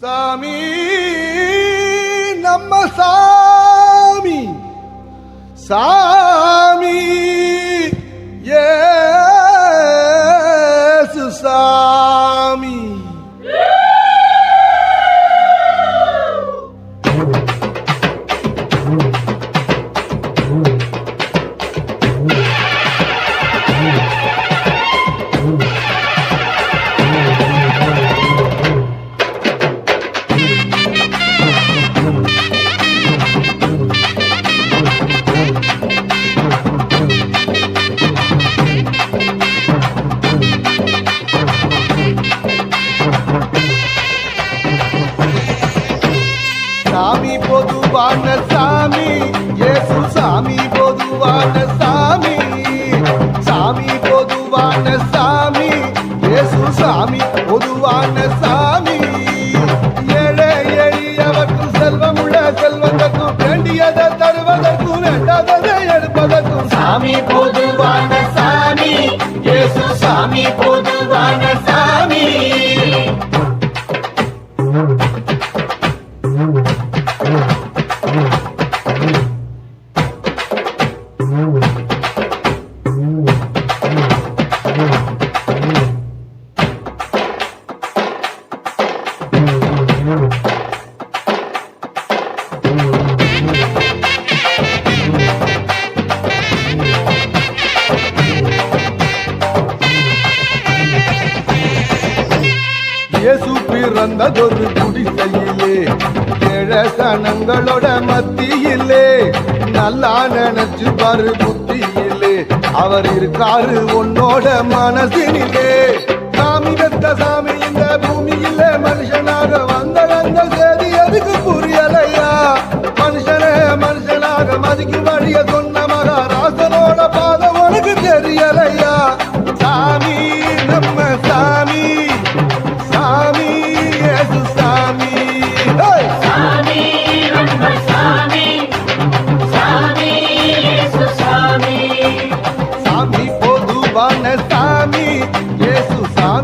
சாமி நம்ம சாமி. சாமி. பொதுவான சாமி ஏசு சாமி பொதுவான சாமி சாமி பொதுவான சாமி ஏசு சாமி பொதுவான சாமி ஏழை எளியவர்க்கும் செல்வம் உள்ள செல்வதற்கும் வேண்டியதை தருவதற்கும் வேண்டாததை எடுப்பதற்கும். சாமி பொதுவான சாமி ஏசு சாமி பொதுவான சாமி வந்ததொரு குடிசையிலே கிழசனங்களோட மத்தியிலே நல்லா நினைச்சு பாரு புத்தியிலே. அவர் இருக்காரு உன்னோட மனசினிலே. சாமி வெத்த சாமி இந்த பூமியில மனுஷனாக வந்தவங்க சரி எதுக்கு புரியலையா? மனுஷனே மனுஷனாக மதிக்கு வழிய சொன்ன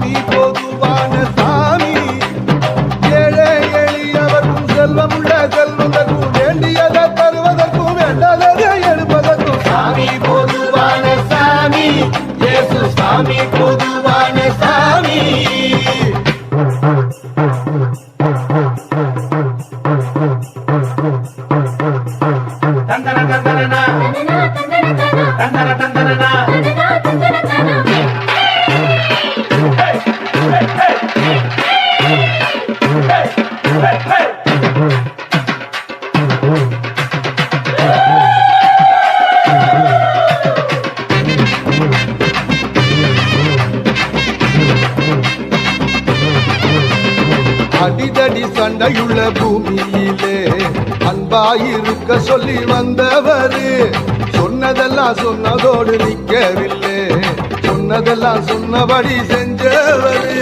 சாமி பொதுவான சாமி. ஏழை எளியவர்க்கும் செல்வம் உள்ள செல்வதற்கும் வேண்டியதை தருவதற்கும் வேண்டாததை எடுப்பதற்கும். சாமி பொதுவான சாமி. இயேசு சாமி பொதுவான சாமி. தந்தன. தந்தன தந்தன தந்தனா. அடிதடி சண்டையுள்ள பூமியிலே அன்பாயிருக்க சொல்லி வந்தவரு. சொன்னதெல்லாம் சொன்னதோடு நிற்கவில்லை. சொன்னதெல்லாம் சொன்னபடி செஞ்சவரு.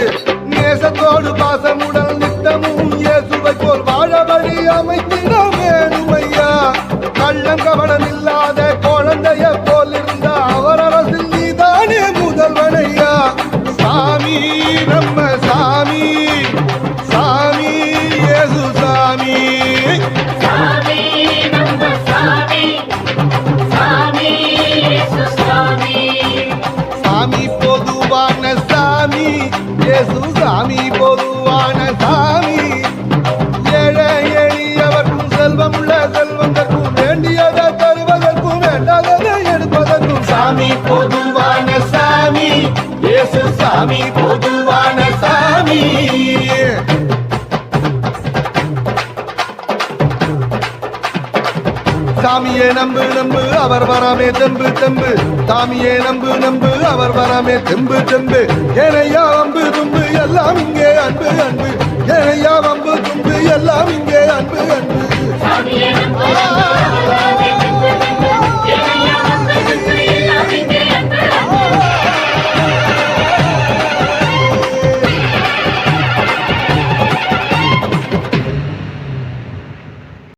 நேசத்தோடு பாசமுடன் அமைத்திட வேணுமையா கள்ளம் கவனம் இல்லாத குழந்தைய போல் இருந்த அவர் அரசில் நீதானே சாமி நம்ம சாமி சாமி இயேசு சாமி. சாமி நம்ம சாமி சாமி இயேசு சாமி. சாமி பொதுவான சாமி இயேசு சாமி பொதுவான சாமி. செல்வம் உள்ள செல்வந்தற்கும் வேண்டியதை தருவதற்கும் வேண்டாததை எடுப்பதற்கும். சாமி பொதுவான சாமி. இயேசு சாமி பொதுவான சாமி. சாமியே நம்பு நம்பு அவர் வராமே தெம்பு தெம்பு. சாமியே நம்பு நம்பு அவர் வராமே தெம்பு தெம்பு. ஏனையா அம்பு தும்பு எல்லாம் இங்கே அன்பு அன்பு. ஏனையா